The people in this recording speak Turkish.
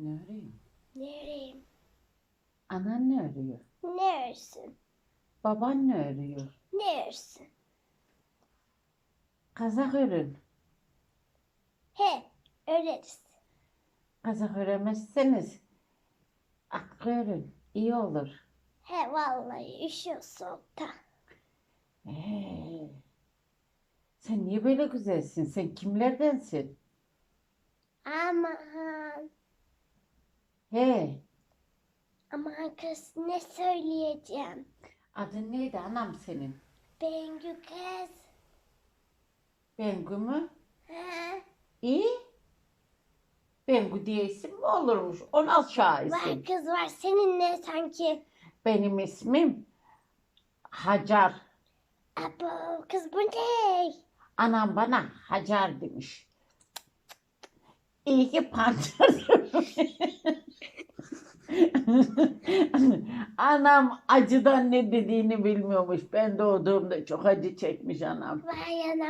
Ne arayayım? Nereyim? Anan ne arıyor? Neresin? Baban ne arıyor? Neresin? Kazak örün. He, öreriz. Kazak öremezseniz aklı örün. İyi olur. He vallahi üşüyor soğukta. Ee, sen niye böyle güzelsin? Sen kimlerdensin? Aman, He, aman kız ne söyleyeceğim? adın neydi anam senin? Bengü kız. Bengü mü? Ha, İyi. Bengü diye isim mi olurmuş? O aşağı var isim. kız var. Senin ne sanki? Benim ismim Hacar. Abo kız bu ne? Anam bana Hacer demiş. İyi ki panter. anam acıdan ne dediğini bilmiyormuş. Ben doğduğumda çok acı çekmiş anam. Vay anam.